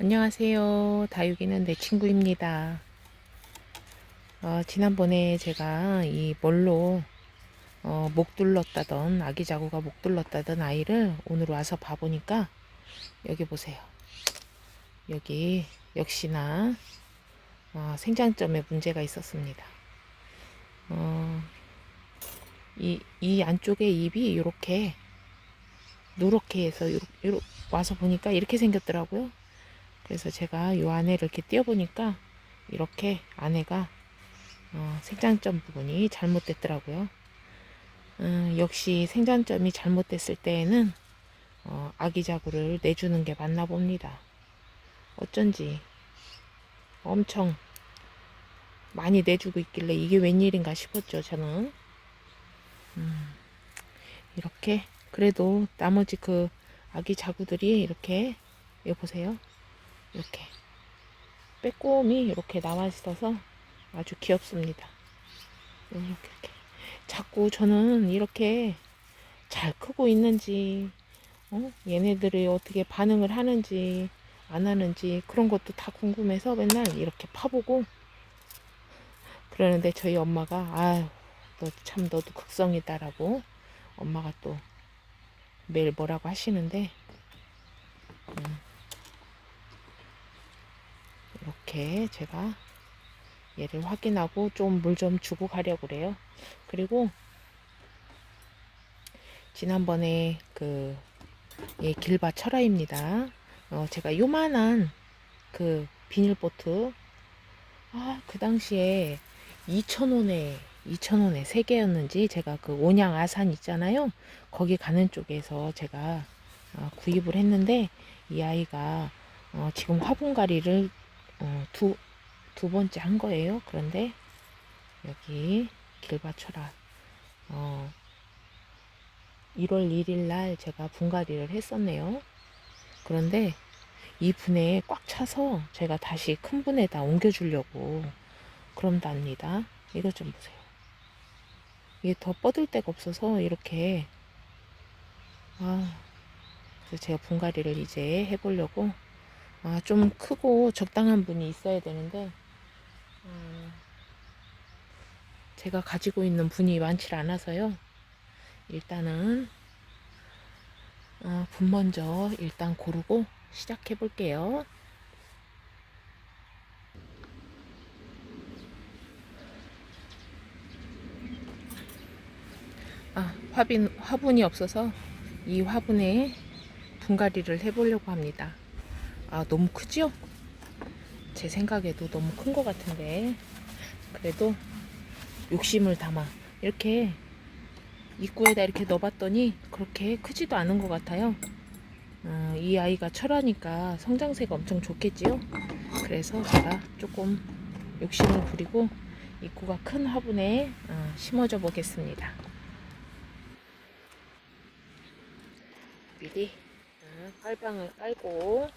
안녕하세요. 다육이는 내 친구입니다. 어, 지난번에 제가 이 뭘로 어, 목 둘렀다던 아기 자구가 목 둘렀다던 아이를 오늘 와서 봐보니까 여기 보세요. 여기 역시나 어, 생장점에 문제가 있었습니다. 어, 이, 이 안쪽에 입이 이렇게 누렇게 해서 요렇, 요렇 와서 보니까 이렇게 생겼더라고요. 그래서 제가 이 안에를 이렇게 띄워보니까 이렇게 안에가 어, 생장점 부분이 잘못됐더라고요. 음, 역시 생장점이 잘못됐을 때에는 어, 아기 자구를 내주는 게 맞나 봅니다. 어쩐지 엄청 많이 내주고 있길래 이게 웬일인가 싶었죠, 저는. 음, 이렇게 그래도 나머지 그 아기 자구들이 이렇게 여기 보세요. 이렇게 빼꼼히 이렇게 나와 있어서 아주 귀엽습니다. 이렇게, 이렇게. 자꾸 저는 이렇게 잘 크고 있는지 어? 얘네들이 어떻게 반응을 하는지 안 하는지 그런 것도 다 궁금해서 맨날 이렇게 파보고 그러는데 저희 엄마가 아유 너 참 너도 극성이다라고 엄마가 또 매일 뭐라고 하시는데 음. 이렇게 제가 얘를 확인하고 좀물좀 주고 가려고 그래요. 그리고 지난번에 그 예, 길바 철화입니다. 어, 제가 요만한 그 비닐보트 아, 그 당시에 2,000원에 2,000원에 3개였는지 제가 그 온양 아산 있잖아요. 거기 가는 쪽에서 제가 어, 구입을 했는데 이 아이가 어, 지금 화분가리를 어, 두, 두 번째 한 거예요. 그런데 여기 길바쳐라. 어, 1월 1일 날 제가 분갈이를 했었네요. 그런데 이 분에 꽉 차서 제가 다시 큰 분에다 옮겨주려고 그런답니다. 이거 좀 보세요. 이게 더 뻗을 데가 없어서 이렇게 아 그래서 제가 분갈이를 이제 해보려고 아, 좀 크고 적당한 분이 있어야 되는데, 음, 제가 가지고 있는 분이 많지 않아서요. 일단은, 어, 분 먼저 일단 고르고 시작해 볼게요. 아, 화빈, 화분이 없어서 이 화분에 분갈이를 해보려고 합니다. 아, 너무 크지요? 제 생각에도 너무 큰 것 같은데. 그래도 욕심을 담아. 이렇게 입구에다 이렇게 넣어봤더니 그렇게 크지도 않은 것 같아요. 어, 이 아이가 철하니까 성장세가 엄청 좋겠지요? 그래서 제가 조금 욕심을 부리고 입구가 큰 화분에 어, 심어줘 보겠습니다. 미리 어, 빨방을 깔고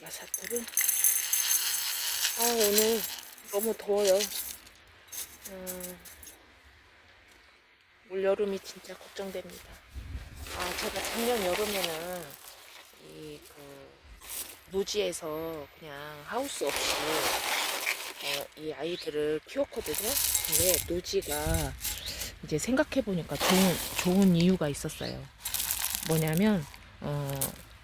마사토를 아 오늘 너무 더워요. 음, 올 여름이 진짜 걱정됩니다. 아 제가 작년 여름에는 이 그 노지에서 그냥 하우스 없이 어, 이 아이들을 키웠거든요. 근데 노지가 이제 생각해 보니까 좋은 좋은 이유가 있었어요. 뭐냐면 어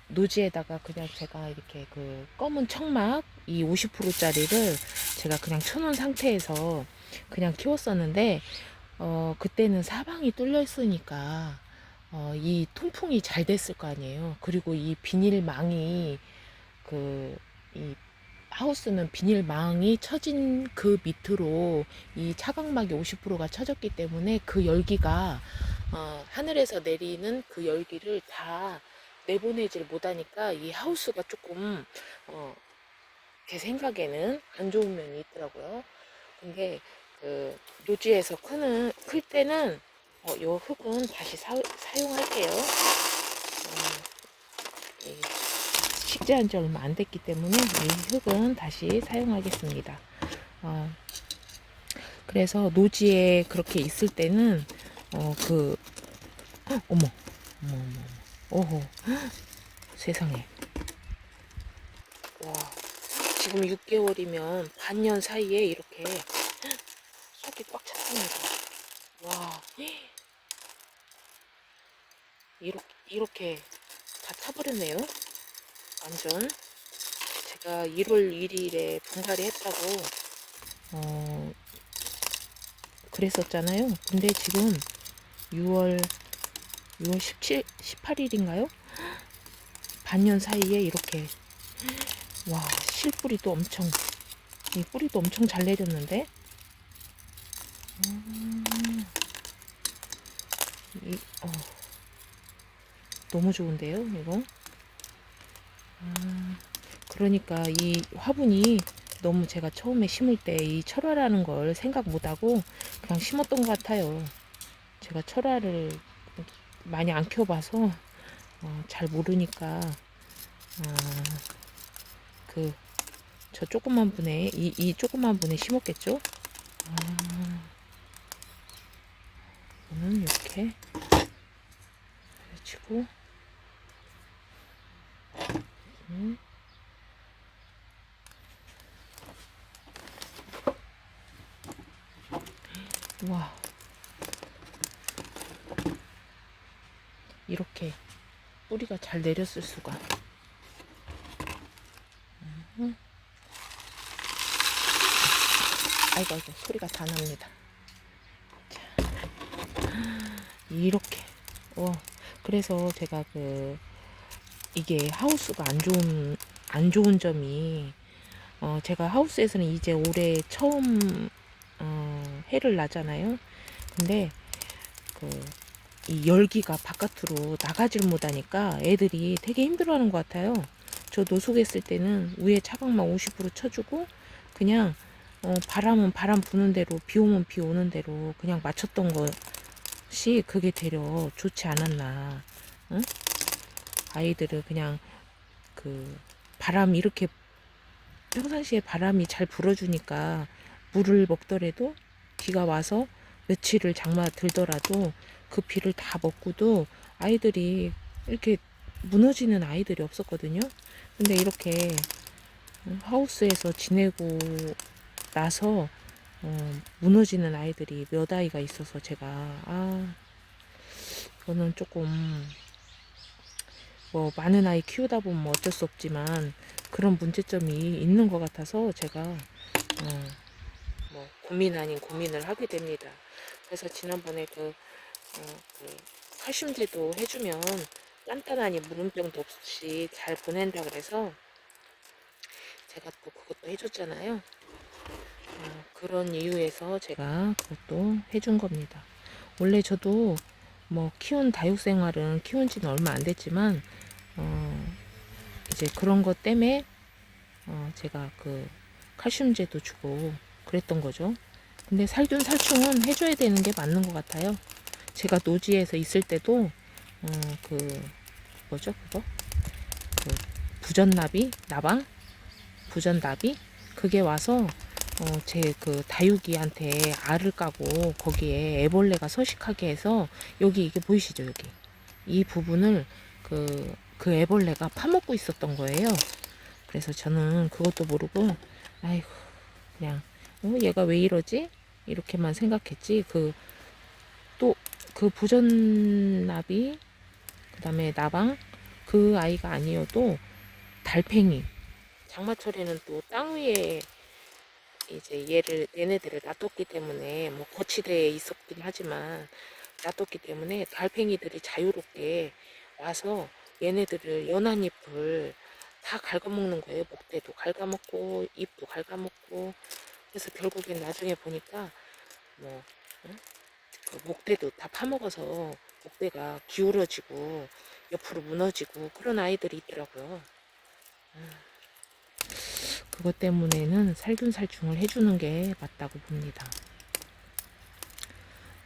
노지에다가 그냥 제가 이렇게 그 검은 청막 이 50%짜리를 제가 그냥 쳐놓은 상태에서 그냥 키웠었는데 어 그때는 사방이 뚫려 있으니까 어 이 통풍이 잘 됐을 거 아니에요. 그리고 이 비닐망이 그 이 하우스는 비닐망이 쳐진 그 밑으로 이 차광막이 50%가 쳐졌기 때문에 그 열기가 어 하늘에서 내리는 그 열기를 다 내보내질 못하니까 이 하우스가 조금 어, 제 생각에는 안 좋은 면이 있더라고요. 근데 그 노지에서 크는 클 때는 어, 요 흙은 다시 사, 사용할게요. 음, 이 식재한 지 얼마 안 됐기 때문에 이 흙은 다시 사용하겠습니다. 어, 그래서 노지에 그렇게 있을 때는 어그 어머 어머 어머 어머 세상에 와 지금 6개월이면 반년 사이에 이렇게 속이 꽉 찼습니다. 와 이렇게 이렇게 다 타버렸네요. 완전 제가 1월 1일에 분갈이 했다고 어 그랬었잖아요. 근데 지금 6월 6월 17 18일인가요? 반년 사이에 이렇게 와 실뿌리도 엄청 이 뿌리도 엄청 잘 내렸는데? 음, 이, 어, 너무 좋은데요 이거? 아, 그러니까 이 화분이 너무 제가 처음에 심을 때 이 철화라는 걸 생각 못하고 그냥 심었던 것 같아요. 제가 철화를 많이 안 키워봐서 어, 잘 모르니까 아, 그 저 조그만 분에 이, 이 조그만 분에 심었겠죠? 아, 이거는 이렇게 치고 음. 와 이렇게 뿌리가 잘 내렸을 수가 음. 아이고 아이고 소리가 다 납니다. 자, 이렇게. 어 그래서 제가 그 이게 하우스가 안 좋은 안 좋은 점이 어 제가 하우스에서는 이제 올해 처음 어 해를 나잖아요. 근데 그 이 열기가 바깥으로 나가질 못하니까 애들이 되게 힘들어하는 것 같아요. 저 노숙했을 때는 위에 차광만 50% 쳐주고 그냥 어, 바람은 바람 부는 대로 비 오면 비 오는 대로 그냥 맞췄던 것이 그게 되려 좋지 않았나. 응? 아이들을 그냥 그 바람 이렇게 평상시에 바람이 잘 불어주니까 물을 먹더라도 비가 와서 며칠을 장마 들더라도 그 비를 다 먹고도 아이들이 이렇게 무너지는 아이들이 없었거든요. 근데 이렇게 하우스에서 지내고 나서 어, 무너지는 아이들이 몇 아이가 있어서 제가 아 이거는 조금 뭐 많은 아이 키우다 보면 뭐 어쩔 수 없지만 그런 문제점이 있는 것 같아서 제가 어, 뭐 고민 아닌 고민을 하게 됩니다. 그래서 지난번에 그 어, 그 칼슘제도 해주면 단단하니 물음병도 없이 잘 보낸다 그래서 제가 또 그것도 해줬잖아요. 어, 그런 이유에서 제가 그것도 해준 겁니다. 원래 저도 뭐 키운 다육생활은 키운 지는 얼마 안 됐지만 어, 이제 그런 것 때문에 어, 제가 그 칼슘제도 주고 그랬던 거죠. 근데 살균 살충은 해줘야 되는 게 맞는 것 같아요. 제가 노지에서 있을 때도 어, 그 뭐죠 그거 그 부전나비 나방 부전나비 그게 와서 어, 제 그 다육이한테 알을 까고 거기에 애벌레가 서식하게 해서 여기 이게 보이시죠 여기? 이 부분을 그, 그 애벌레가 파먹고 있었던 거예요. 그래서 저는 그것도 모르고 아이고 그냥 어, 얘가 왜 이러지? 이렇게만 생각했지. 그 또그 부전나비 그 다음에 나방 그 아이가 아니어도 달팽이. 장마철에는 또 땅 위에 이제 얘를 얘네들을 놔뒀기 때문에 뭐 거치대에 있었긴 하지만 놔뒀기 때문에 달팽이들이 자유롭게 와서 얘네들을 연한 잎을 다 갉아먹는 거예요. 목대도 갉아먹고 잎도 갉아먹고 그래서 결국엔 나중에 보니까 뭐 응? 그 목대도 다 파먹어서 목대가 기울어지고 옆으로 무너지고 그런 아이들이 있더라고요. 음. 그것 때문에는 살균살충을 해주는 게 맞다고 봅니다.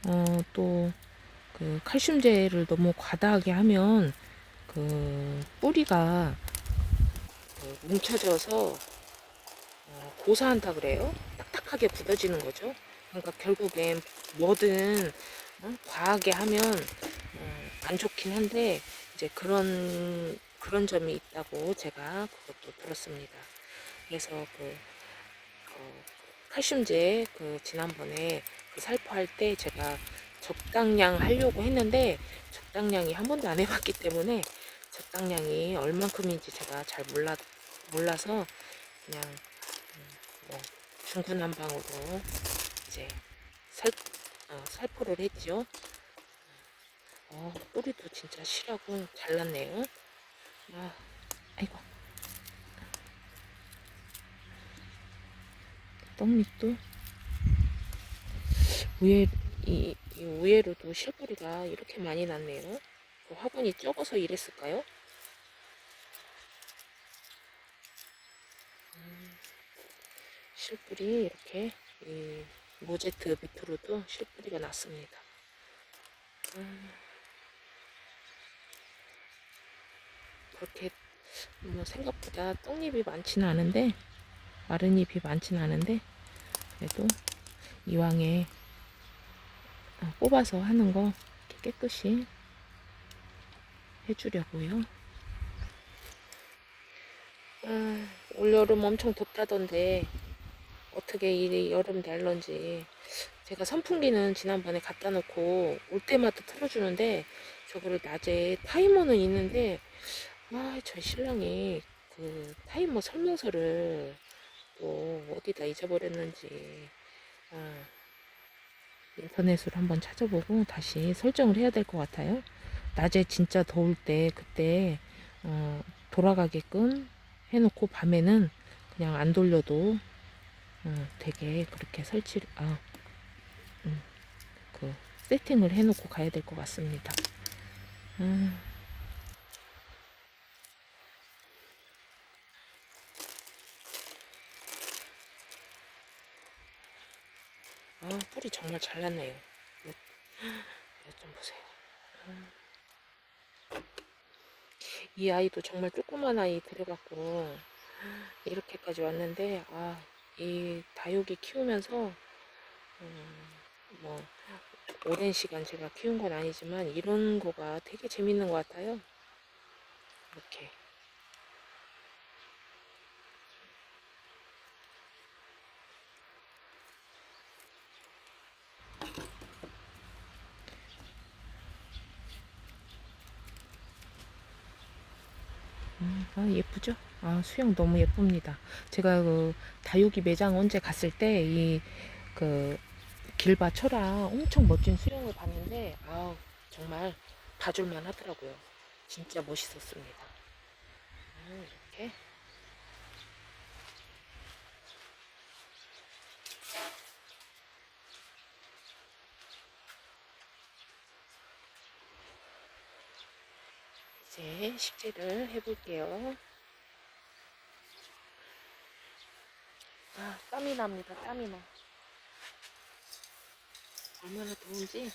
어, 또, 그, 칼슘제를 너무 과다하게 하면, 그, 뿌리가, 그 뭉쳐져서 어, 고사한다 그래요. 딱딱하게 굳어지는 거죠. 그러니까 결국엔 뭐든 어, 과하게 하면 어, 안 좋긴 한데 이제 그런 그런 점이 있다고 제가 그것도 들었습니다. 그래서 그 어, 칼슘제 그 지난번에 그 살포할 때 제가 적당량 하려고 했는데 적당량이 한 번도 안 해봤기 때문에 적당량이 얼만큼인지 제가 잘 몰라 몰라서 그냥 음, 뭐 중구난 방으로 이제 살 어, 살포를 했죠. 어, 뿌리도 진짜 실하고 잘났네요. 아, 아이고. 떡잎도 위에 이, 이 위에로도 실뿌리가 이렇게 많이 났네요. 그 화분이 적어서 이랬을까요? 음, 실뿌리 이렇게 이 모제트 밑으로도 실뿌리가 났습니다. 음, 그렇게 뭐 생각보다 떡잎이 많지는 않은데 마른 잎이 많지는 않은데 그래도 이왕에 어, 뽑아서 하는 거 깨끗이 해주려고요. 아, 올여름 엄청 덥다던데 어떻게 이 여름 될런지 제가 선풍기는 지난번에 갖다 놓고 올 때마다 틀어주는데 저거를 낮에 타이머는 있는데 아 저희 신랑이 그 타이머 설명서를 또 어디다 잊어버렸는지 아, 인터넷으로 한번 찾아보고 다시 설정을 해야 될 것 같아요. 낮에 진짜 더울 때 그때 어, 돌아가게끔 해놓고 밤에는 그냥 안 돌려도 어, 되게 그렇게 설치를 아, 음, 그 세팅을 해놓고 가야 될 것 같습니다. 아, 아, 뿌리 정말 잘 났네요. 이거, 이거 좀 보세요. 음. 이 아이도 정말 조그만 아이 들여갖고 이렇게까지 왔는데 아, 이 다육이 키우면서 음, 뭐 오랜 시간 제가 키운 건 아니지만 이런 거가 되게 재밌는 것 같아요. 이렇게 음, 아, 예쁘죠? 아, 수영 너무 예쁩니다. 제가 그 다육이 매장 언제 갔을 때 이 그 길바 철아 엄청 멋진 수영을 봤는데 아, 정말 봐줄만 하더라고요. 진짜 멋있었습니다. 음, 이렇게 이제 식재를 해볼게요. 아, 땀이 납니다. 땀이 나. 얼마나 더운지.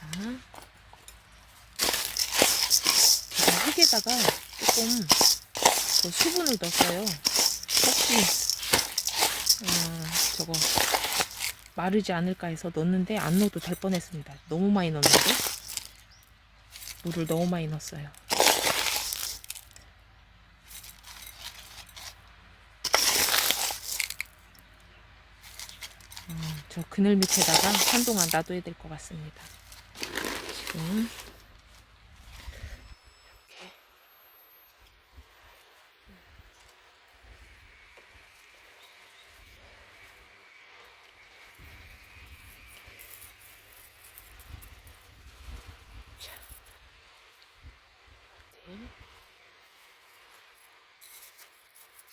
아주. 자. 흙에다가 조금 그 수분을 넣었어요. 혹시 어, 저거 마르지 않을까 해서 넣었는데 안 넣어도 될 뻔했습니다. 너무 많이 넣었는데 물을 너무 많이 넣었어요. 어, 저 그늘 밑에다가 한동안 놔둬야 될 것 같습니다. 지금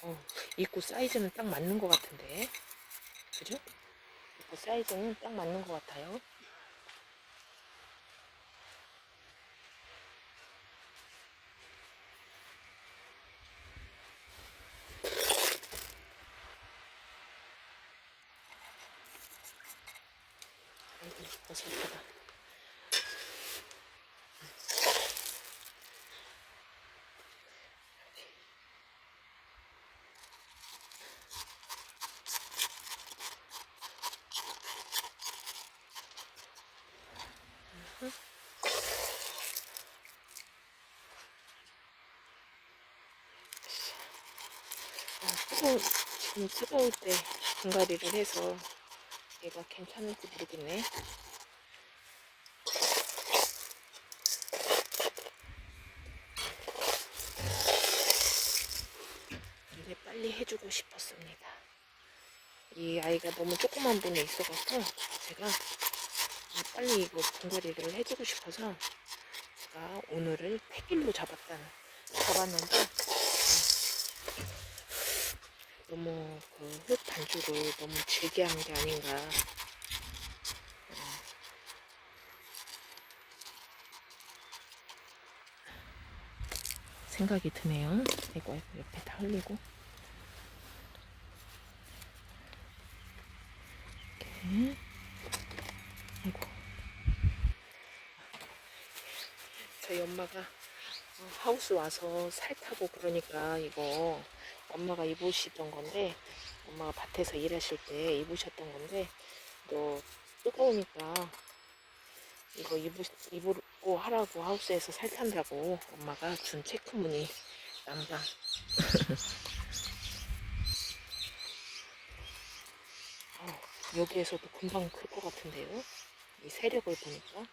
어, 입구 사이즈는 딱 맞는 것 같은데. 그죠? 입구 사이즈는 딱 맞는 것 같아요. 어설프다. 아, 뜨거운, 지금 뜨거울 때 분갈이를 해서 얘가 괜찮을지 모르겠네. 근데 빨리 해주고 싶었습니다. 이 아이가 너무 조그만 분에 있어갖고 제가 빨리 이거 분갈이를 해주고 싶어서 제가 오늘을 100일로 잡았다는 잡았는데 너무 그흙 반죽을 너무 질게 한 게 아닌가. 어. 생각이 드네요. 이거 옆에 다 흘리고. 이렇게. 아이고. 저희 엄마가 어, 하우스 와서 살 타고 그러니까 이거 엄마가 입으시던 건데 엄마가 밭에서 일하실 때 입으셨던 건데 너 뜨거우니까 이거 입으, 입고 하라고 하우스에서 살 탄다고 엄마가 준 체크무늬 남방 어, 여기에서도 금방 클 것 같은데요? 이 세력을 보니까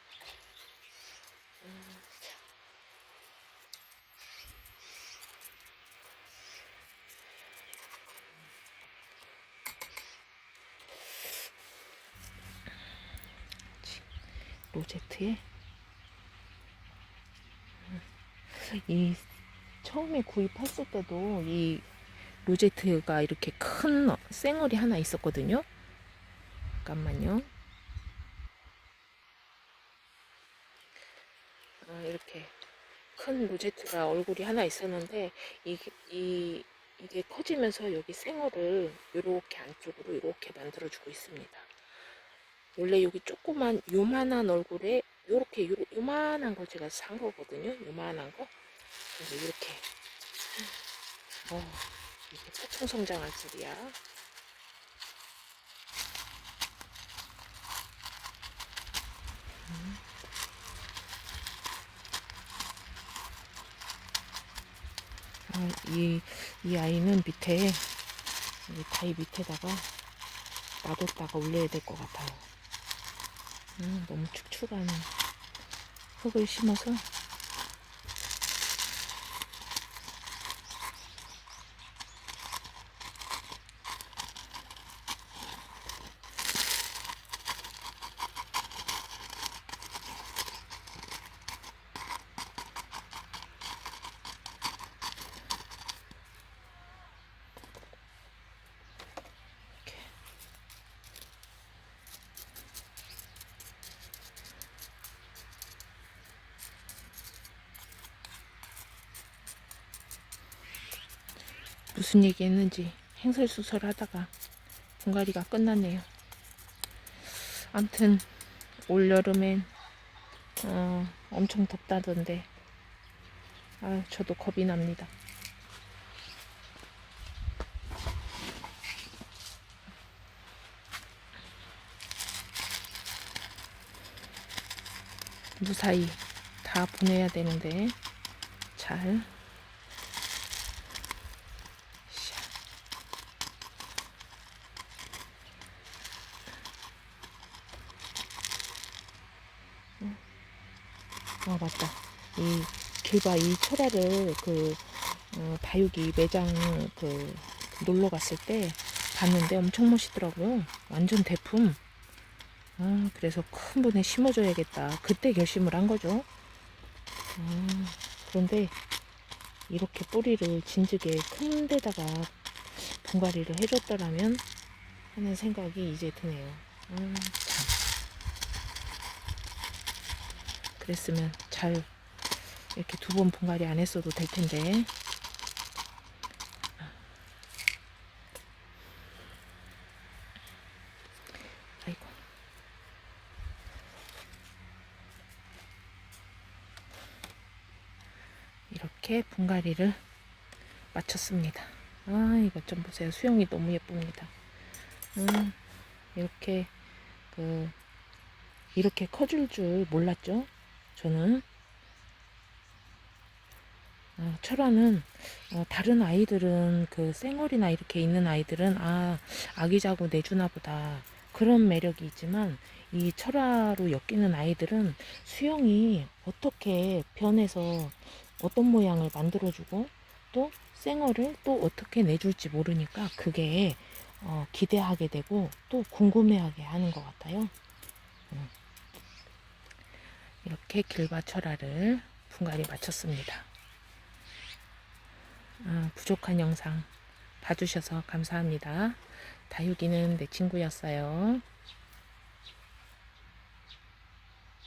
로제트에 이 처음에 구입했을 때도 이 로제트가 이렇게 큰 쌩얼이 하나 있었거든요. 잠깐만요. 아, 이렇게 큰 로제트가 얼굴이 하나 있었는데 이게 이 이게 커지면서 여기 쌩얼을 이렇게 안쪽으로 이렇게 만들어주고 있습니다. 원래 여기 조그만 요만한 얼굴에 요렇게 요, 요만한 걸 제가 산 거거든요. 요만한 거. 그래서 이렇게 어, 이게 폭풍 성장할 줄이야. 음. 아, 이, 이 아이는 밑에, 이 다이 밑에다가 놔뒀다가 올려야 될 것 같아요. 음, 너무 축축한 흙을 심어서 무슨 얘기 했는지 행설수설 하다가 분갈이가 끝났네요. 암튼 올 여름엔 어, 엄청 덥다던데 아 저도 겁이 납니다. 무사히 다 보내야 되는데 잘 아 맞다. 이 길바 이 철화를 그 어, 다육이 매장 그 놀러 갔을 때 봤는데 엄청 멋있더라고요. 완전 대품. 아 그래서 큰 분에 심어줘야겠다. 그때 결심을 한 거죠. 아, 그런데 이렇게 뿌리를 진즉에 큰 데다가 분갈이를 해줬더라면 하는 생각이 이제 드네요. 아, 그랬으면 잘 이렇게 두 번 분갈이 안 했어도 될 텐데. 아이고. 이렇게 분갈이를 마쳤습니다. 아 이것 좀 보세요. 수영이 너무 예쁩니다. 음, 이렇게 그 이렇게 커질 줄 몰랐죠? 저는. 어, 철화는, 어, 다른 아이들은, 그, 쌩얼이나 이렇게 있는 아이들은, 아, 아기자고 내주나 보다. 그런 매력이 있지만, 이 철화로 엮이는 아이들은 수영이 어떻게 변해서 어떤 모양을 만들어주고, 또 쌩얼을 또 어떻게 내줄지 모르니까 그게 어, 기대하게 되고 또 궁금해하게 하는 것 같아요. 음. 이렇게 길바 철화를 분갈이 마쳤습니다. 아, 부족한 영상 봐주셔서 감사합니다. 다육이는 내 친구였어요.